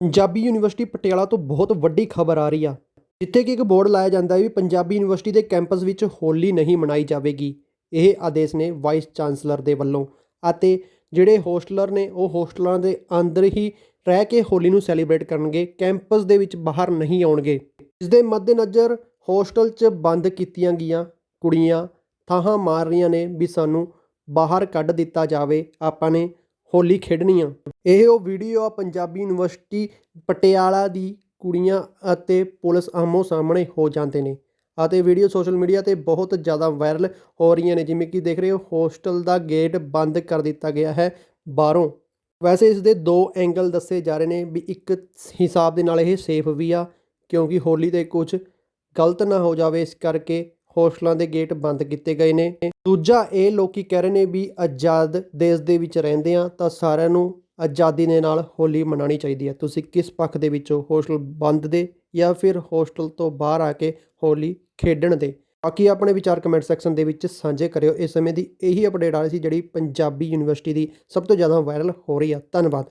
Punjabi university Patiala ਤੋਂ ਬਹੁਤ ਵੱਡੀ ਖਬਰ ਆ ਰਹੀ ਆ, ਜਿੱਥੇ ਕਿ ਇੱਕ ਬੋਰਡ ਲਾਇਆ ਜਾਂਦਾ ਹੈ ਵੀ ਪੰਜਾਬੀ ਯੂਨੀਵਰਸਿਟੀ ਦੇ ਕੈਂਪਸ ਵਿੱਚ ਹੋਲੀ ਨਹੀਂ ਮਨਾਈ ਜਾਵੇਗੀ। ਇਹ ਆਦੇਸ਼ ਨੇ ਵਾਈਸ ਚਾਂਸਲਰ ਦੇ ਵੱਲੋਂ ਅਤੇ ਜਿਹੜੇ ਹੋਸਟਲਰ ਨੇ, ਉਹ ਹੋਸਟਲਾਂ ਦੇ ਅੰਦਰ ਹੀ ਰਹਿ ਕੇ ਹੋਲੀ ਨੂੰ ਸੈਲੀਬ੍ਰੇਟ ਕਰਨਗੇ, ਕੈਂਪਸ ਦੇ ਵਿੱਚ ਬਾਹਰ ਨਹੀਂ ਆਉਣਗੇ। ਇਸ ਦੇ ਮੱਦੇਨਜ਼ਰ ਹੋਸਟਲ 'ਚ ਬੰਦ ਕੀਤੀਆਂ ਗਈਆਂ ਕੁੜੀਆਂ, ਥਾਹਾਂ ਮਾਰ ਰਹੀਆਂ ਨੇ ਵੀ ਸਾਨੂੰ ਬਾਹਰ ਕੱਢ ਦਿੱਤਾ ਜਾਵੇ। ਆਪਾਂ ਨੇ ਹੋਲੀ ਖੇਡਣੀ ਆ। ਇਹ ਉਹ ਵੀਡੀਓ ਆ ਪੰਜਾਬੀ ਯੂਨੀਵਰਸਿਟੀ ਪਟਿਆਲਾ ਦੀ ਕੁੜੀਆਂ ਅਤੇ ਪੁਲਿਸ ਆਮੋ ਸਾਹਮਣੇ ਹੋ ਜਾਂਦੇ ਨੇ। ਅਤੇ ਵੀਡੀਓ ਸੋਸ਼ਲ ਮੀਡੀਆ ਤੇ ਬਹੁਤ ਜ਼ਿਆਦਾ ਵਾਇਰਲ ਹੋ ਰਹੀਆਂ ਨੇ। ਜਿਵੇਂ ਕਿ ਦੇਖ ਰਹੇ ਹੋ ਹੋਸਟਲ ਦਾ ਗੇਟ ਬੰਦ ਕਰ ਦਿੱਤਾ ਗਿਆ ਹੈ ਬਾਹਰੋਂ। ਵੈਸੇ ਇਸ ਦੇ ਦੋ ਐਂਗਲ ਦੱਸੇ ਜਾ ਰਹੇ ਨੇ ਵੀ ਇੱਕ ਹਿਸਾਬ ਦੇ ਨਾਲ ਇਹ ਸੇਫ ਵੀ ਆ, ਕਿਉਂਕਿ ਹੋਲੀ ਤੇ ਕੁਝ ਗਲਤ ਨਾ ਹੋ ਜਾਵੇ। ਇਸ ਕਰਕੇ ਹੋਸਟਲਾਂ ਦੇ ਗੇਟ ਬੰਦ ਕੀਤੇ ਗਏ ਨੇ। ਦੂਜਾ ਇਹ ਲੋਕੀ ਕਹਿ ਰਹੇ ਨੇ ਵੀ ਆਜ਼ਾਦ ਦੇਸ਼ ਦੇ ਵਿੱਚ ਰਹਿੰਦੇ ਆ ਤਾਂ ਸਾਰਿਆਂ ਨੂੰ ਆਜ਼ਾਦੀ ਦੇ ਨਾਲ ਹੋਲੀ ਮਨਾਉਣੀ ਚਾਹੀਦੀ ਹੈ। ਤੁਸੀਂ ਕਿਸ ਪੱਖ ਦੇ ਵਿੱਚੋਂ ਹੋਸਟਲ ਬੰਦ ਦੇ ਜਾਂ ਫਿਰ ਹੋਸਟਲ ਤੋਂ ਬਾਹਰ ਆ ਕੇ ਹੋਲੀ ਖੇਡਣ ਦੇ? ਬਾਕੀ ਆਪਣੇ ਵਿਚਾਰ ਕਮੈਂਟ ਸੈਕਸ਼ਨ ਦੇ ਵਿੱਚ ਸਾਂਝੇ ਕਰਿਓ। ਇਸ ਸਮੇਂ ਦੀ ਇਹੀ ਅਪਡੇਟ ਆ ਰਹੀ ਸੀ ਜਿਹੜੀ ਪੰਜਾਬੀ ਯੂਨੀਵਰਸਿਟੀ ਦੀ ਸਭ ਤੋਂ ਜ਼ਿਆਦਾ ਵਾਇਰਲ ਹੋ ਰਹੀ ਆ। ਧੰਨਵਾਦ।